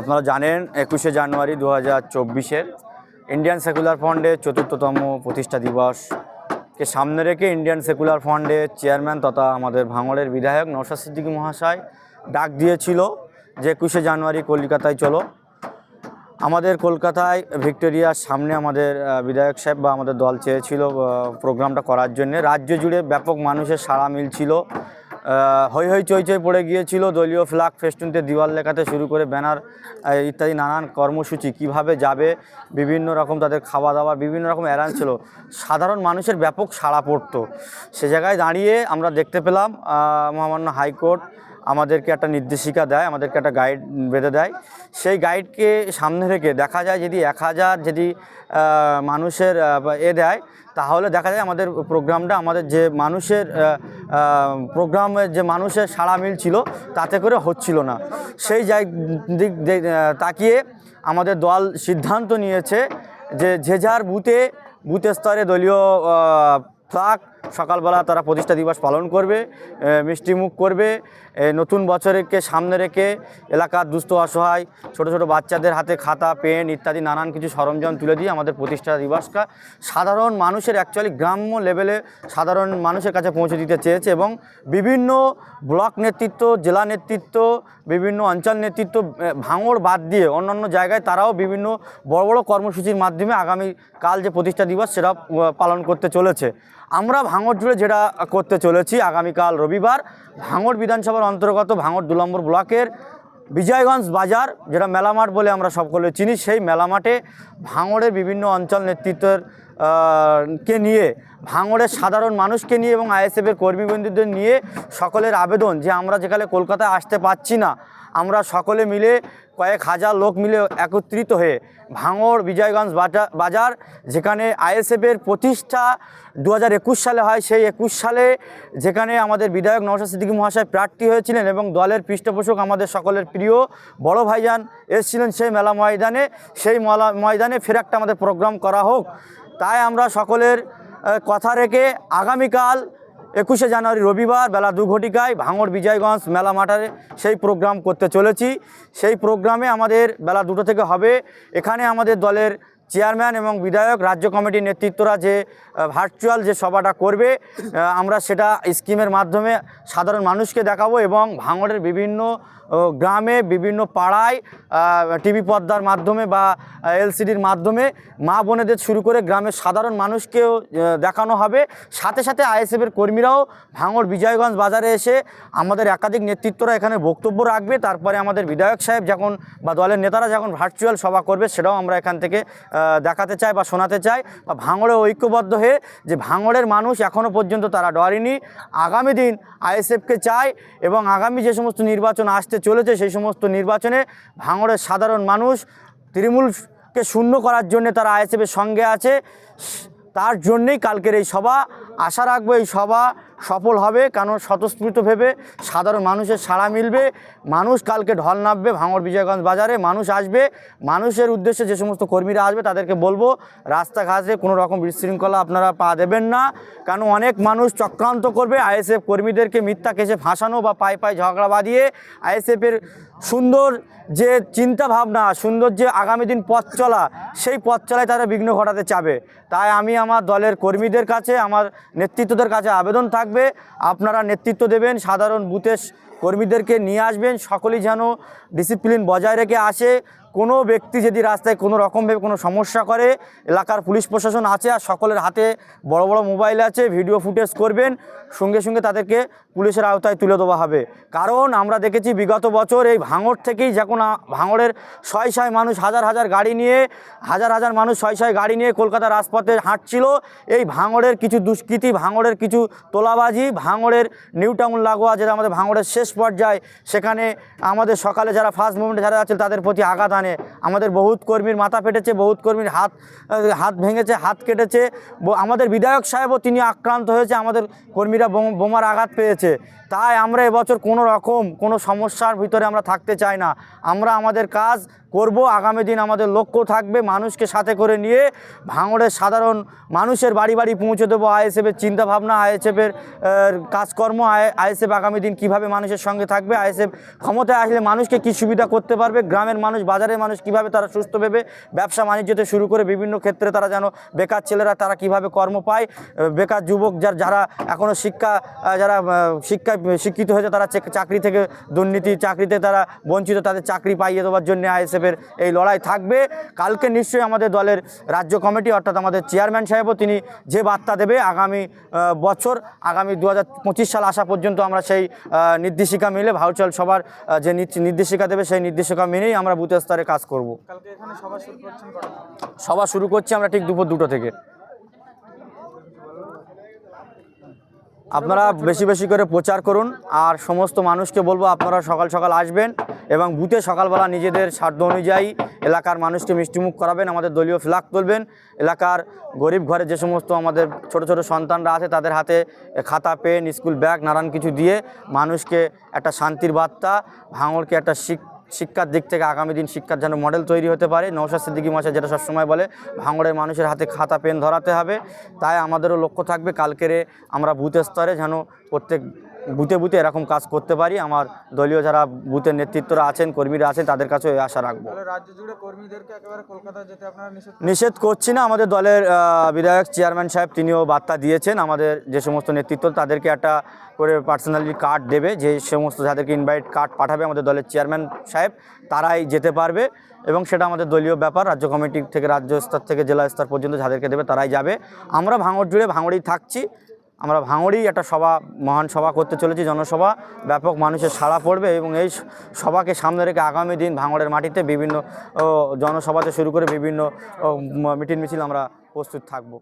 আপনারা জানেন, একুশে জানুয়ারি দু হাজার চব্বিশের ইন্ডিয়ান সেকুলার ফান্ডের চতুর্থতম প্রতিষ্ঠা দিবসকে সামনে রেখে ইন্ডিয়ান সেকুলার ফান্ডের চেয়ারম্যান তথা আমাদের ভাঙড়ের বিধায়ক নৌশাদ সিদ্দিকী মহাশয় ডাক দিয়েছিল যে একুশে জানুয়ারি কলকাতায় চলো। আমাদের কলকাতায় ভিক্টোরিয়ার সামনে আমাদের বিধায়ক সাহেব বা আমাদের দল চেয়েছিল প্রোগ্রামটা করার জন্য। রাজ্য জুড়ে ব্যাপক মানুষের সাড়া মিলছিল। হৈ হৈ চৈ চৈ পড়ে গিয়েছিল। দলীয় ফ্ল্যাগ ফেস্টুনতে দিওয়াল লেখাতে শুরু করে ব্যানার ইত্যাদি নানান কর্মসূচি, কীভাবে যাবে, বিভিন্ন রকম তাদের খাওয়া দাওয়া বিভিন্ন রকম অ্যারান ছিল। সাধারণ মানুষের ব্যাপক সাড়া পড়তো। সে জায়গায় দাঁড়িয়ে আমরা দেখতে পেলাম মহামান্য হাইকোর্ট আমাদেরকে একটা নির্দেশিকা দেয়, আমাদেরকে একটা গাইড বেঁধে দেয়। সেই গাইডকে সামনে রেখে দেখা যায় যদি এক হাজার যদি মানুষের এ দেয়, তাহলে দেখা যায় আমাদের প্রোগ্রামটা আমাদের যে মানুষের প্রোগ্রামের যে মানুষের সাড়া মিল ছিল, তাতে করে হচ্ছিল না। সেই জায় দিক তাকিয়ে আমাদের দল সিদ্ধান্ত নিয়েছে যে যে যার বুথে, বুথ স্তরে দলীয় ফ্লাগ সকালবেলা তারা প্রতিষ্ঠা দিবস পালন করবে মিষ্টিমুখ করবে নতুন বছরকে সামনে রেখে এলাকার দুস্থ, অসহায়, ছোট ছোট বাচ্চাদের হাতে খাতা, পেন ইত্যাদি নানান কিছু সরঞ্জাম তুলে দিয়ে আমাদের প্রতিষ্ঠা দিবসটা সাধারণ মানুষের অ্যাকচুয়ালি গ্রাম্য লেভেলে সাধারণ মানুষের কাছে পৌঁছে দিতে চেয়েছে এবং বিভিন্ন ব্লক নেতৃত্ব, জেলা নেতৃত্ব, বিভিন্ন অঞ্চল নেতৃত্ব ভাঙড় বাদ দিয়ে অন্যান্য জায়গায় তারাও বিভিন্ন বড় বড় কর্মসূচির মাধ্যমে আগামী কাল যে প্রতিষ্ঠা দিবস সেটা পালন করতে চলেছে। আমরা ভাঙড় জুড়ে যেটা করতে চলেছি আগামীকাল রবিবার, ভাঙড় বিধানসভার অন্তর্গত ভাঙড় দু নম্বর ব্লকের বিজয়গঞ্জ বাজার, যেটা মেলামাঠ বলে আমরা সকলে চিনি, সেই মেলামাঠে ভাঙড়ের বিভিন্ন অঞ্চল নেতৃত্বের কে নিয়ে, ভাঙড়ের সাধারণ মানুষকে নিয়ে এবং আইএসএফের কর্মীবন্ধুদের নিয়ে সকলের আবেদন যে আমরা যেখানে কলকাতায় আসতে পারছি না। আমরা সকলে মিলে কয়েক হাজার লোক মিলে একত্রিত হয়ে ভাঙড় বিজয়গঞ্জ বাজা- বাজার, যেখানে আইএসএফের প্রতিষ্ঠা দু একুশ সালে হয়, সেই একুশ সালে যেখানে আমাদের বিধায়ক নওশাদ সিদ্দিকী মহাশয় প্রার্থী হয়েছিলেন এবং দলের পৃষ্ঠপোষক আমাদের সকলের প্রিয় বড় ভাইজান এসেছিলেন সেই মেলা ময়দানে, সেই মেলা ময়দানে ফের একটা আমাদের প্রোগ্রাম করা হোক। তাই আমরা সকলের কথা রেখে আগামীকাল একুশে জানুয়ারি রবিবার বেলা দু ঘটিকায় ভাঙড় বিজয়গঞ্জ মেলা মাঠারে সেই প্রোগ্রাম করতে চলেছি। সেই প্রোগ্রামে আমাদের বেলা দুটো থেকে হবে। এখানে আমাদের দলের চেয়ারম্যান এবং বিধায়ক, রাজ্য কমিটির নেতৃত্বরা যে ভার্চুয়াল যে সভাটা করবে আমরা সেটা স্কিমের মাধ্যমে সাধারণ মানুষকে দেখাবো এবং ভাঙড়ের বিভিন্ন গ্রামে বিভিন্ন পাড়ায় টিভি পর্দার মাধ্যমে বা এলসিডির মাধ্যমে মা বোনেদের শুরু করে গ্রামের সাধারণ মানুষকেও দেখানো হবে। সাথে সাথে আইএসএফের কর্মীরাও ভাঙড় বিজয়গঞ্জ বাজারে এসে আমাদের একাধিক নেতৃত্বরা এখানে বক্তব্য রাখবে। তারপরে আমাদের বিধায়ক সাহেব যখন বা দলের নেতারা যখন ভার্চুয়াল সভা করবে, সেটাও আমরা এখান থেকে দেখাতে চাই বা শোনাতে চাই। বা ভাঙড়ে ঐক্যবদ্ধ হয়ে যে ভাঙড়ের মানুষ এখনও পর্যন্ত তারা ডরেনি। আগামী দিন আইএসএফকে চায় এবং আগামী যে সমস্ত নির্বাচন আসতে চলেছে সেই সমস্ত নির্বাচনে। ভাঙড়ের সাধারণ মানুষ তৃণমূলকে শূন্য করার জন্য তারা আইএসএফের সঙ্গে আছে। তার জন্যেই কালকের এই সভা। আশা রাখব এই সভা সফল হবে কারণ স্বতঃস্ফূর্ত ভেবে সাধারণ মানুষের সাড়া মিলবে, মানুষ কালকে ঢল নামবে ভাঙর বিজয়গঞ্জ বাজারে, মানুষ আসবে, মানুষের উদ্দেশ্যে যে সমস্ত কর্মীরা আসবে তাদেরকে বলব, রাস্তাঘাটে কোনো রকম বিশৃঙ্খলা আপনারা পা দেবেন না কারণ অনেক মানুষ চক্রান্ত করবে, আইএসএফ কর্মীদেরকে মিথ্যা কেসে ফাঁসানো বা পায়ে পায়ে ঝগড়া বাঁধিয়ে, আইএসএফের সুন্দর যে চিন্তা ভাবনা, সুন্দর যে আগামী দিন পথ চলা, সেই পথ চলায় তারা বিঘ্ন ঘটাতে চাবে। তাই আমি আমার দলের কর্মীদের কাছে, আমার নেতৃত্বদের কাছে আবেদন থাকবে। আপনারা নেতৃত্ব দেবেন, সাধারণ বুথের কর্মীদেরকে নিয়ে আসবেন। সকলেই যেন ডিসিপ্লিন বজায় রেখে আসে। কোনো ব্যক্তি যদি রাস্তায় কোনো রকমভাবে কোনো সমস্যা করে, এলাকার পুলিশ প্রশাসন আছে আর সকলের হাতে বড় বড় মোবাইল আছে, ভিডিও ফুটেজ করবেন, সঙ্গে সঙ্গে তাদেরকে পুলিশের আওতায় তুলে দেওয়া হবে। কারণ আমরা দেখেছি বিগত বছর এই ভাঙড় থেকেই যখন ভাঙড়ের শয় শয় মানুষ, হাজার হাজার গাড়ি নিয়ে, হাজার হাজার মানুষ শয় শয় গাড়ি নিয়ে কলকাতা রাজপথে হাঁটছিল, এই ভাঙড়ের কিছু দুষ্কৃতি, ভাঙড়ের কিছু তোলাবাজি, ভাঙড়ের নিউ টাউন লাগোয়া যেটা আমাদের ভাঙড়ের শেষ পর্যায়ে, সেখানে আমাদের সকালে যারা ফার্স্ট মুভমেন্টে যারা আছে তাদের প্রতি আঘাত আনে আমাদের বহুত কর্মীর মাথা ফেটেছে, বহুত কর্মীর হাত হাত ভেঙেছে, হাত কেটেছে। আমাদের বিধায়ক সাহেবও তিনি আক্রান্ত হয়েছে, আমাদের কর্মীরা বোম- বোমার আঘাত পেয়েছে। তাই আমরা এবছর কোনো রকম কোনো সমস্যার ভিতরে আমরা থাকতে চাই না। আমরা আমাদের কাজ করব, আগামী দিন আমাদের লক্ষ্য থাকবে মানুষকে সাথে করে নিয়ে ভাঙড়ের সাধারণ মানুষের বাড়ি বাড়ি পৌঁছে দেবো। আইএসএফের চিন্তাভাবনা, আইএসএফের কাজকর্ম আইএসএফ আগামী দিন কীভাবে মানুষের সঙ্গে থাকবে? আইএসএফ ক্ষমতায় আসলে মানুষকে কী সুবিধা করতে পারবে? গ্রামের মানুষ, বাজারের মানুষ কীভাবে তারা সুস্থ ভেবে ব্যবসা বাণিজ্যতে শুরু করে বিভিন্ন ক্ষেত্রে তারা যেন বেকার ছেলেরা তারা কীভাবে কর্ম পায়? বেকার যুবক যার, যারা এখনও শিক্ষা যারা শিক্ষায় শিক্ষিত হয়েছে তারা চাকরি থেকে দুর্নীতি চাকরিতে তারা বঞ্চিত তাদের চাকরি পাইয়ে দেওয়ার জন্য আইএসএফের এই লড়াই থাকবে। কালকে নিশ্চয়ই আমাদের দলের রাজ্য কমিটি অর্থাৎ আমাদের চেয়ারম্যান সাহেবও তিনি যে বার্তা দেবে আগামী বছর আগামী দু হাজার পঁচিশ সাল আসা পর্যন্ত আমরা সেই নির্দেশিকা মিলে ভাউচাল সবার যে নির্দেশিকা দেবে সেই নির্দেশিকা মেনেই আমরা বুথ স্তরে কাজ করব? সভা শুরু করছি আমরা ঠিক দুপুর দুটো থেকে। আপনারা বেশি বেশি করে প্রচার করুন আর সমস্ত মানুষকে বলব আপনারা সকাল সকাল আসবেন এবং বুথে সকালবেলা নিজেদের সাধ্য অনুযায়ী এলাকার মানুষকে মিষ্টিমুখ করাবেন আমাদের দলীয় ফ্ল্যাগ তুলবেন। এলাকার গরিব ঘরে যে সমস্ত আমাদের ছোট ছোট সন্তানরা আছে তাদের হাতে খাতা পেন স্কুল ব্যাগ নানান কিছু দিয়ে মানুষকে একটা শান্তির বার্তা ভাঙড়কে একটা শিক শিক্ষার দিক থেকে আগামী দিন শিক্ষার যেন মডেল তৈরি হতে পারে। নৌশাদ সিদ্দিকি মশাই যেটা সবসময় বলে, ভাঙড়ের মানুষের হাতে খাতা, পেন ধরাতে হবে। তাই আমাদেরও লক্ষ্য থাকবে, কালকেরে আমরা বুথ স্তরে যেন প্রত্যেক বুথে বুথে এরকম কাজ করতে পারি। আমার দলীয় যারা বুথের নেতৃত্বরা আছেন কর্মীরা আছেন তাদের কাছে এই আশা রাখব। নিষেধ করছি না। আমাদের দলের বিধায়ক চেয়ারম্যান সাহেব তিনিও বার্তা দিয়েছেন। আমাদের যে সমস্ত নেতৃত্ব তাদেরকে একটা করে পার্সোনালি কার্ড দেবে। যে সমস্ত যাদেরকে ইনভাইট কার্ড পাঠাবে আমাদের দলের চেয়ারম্যান সাহেব তারাই যেতে পারবে। এবং সেটা আমাদের দলীয় ব্যাপার। রাজ্য কমিটি থেকে রাজ্য স্তর থেকে জেলা স্তর পর্যন্ত যাদেরকে দেবে তারাই যাবে। আমরা ভাঙড় জুড়ে ভাঙড়েই থাকছি। আমরা ভাঙড়ি একটা সভা, মহান সভা করতে চলেছি, জনসভা। ব্যাপক মানুষের সাড়া পড়বে এবং এই সভাকে সামনে রেখে আগামী দিন ভাঙড়ের মাটিতে বিভিন্ন জনসভাতে শুরু করে বিভিন্ন মিটিং মিছিল আমরা প্রস্তুত থাকব।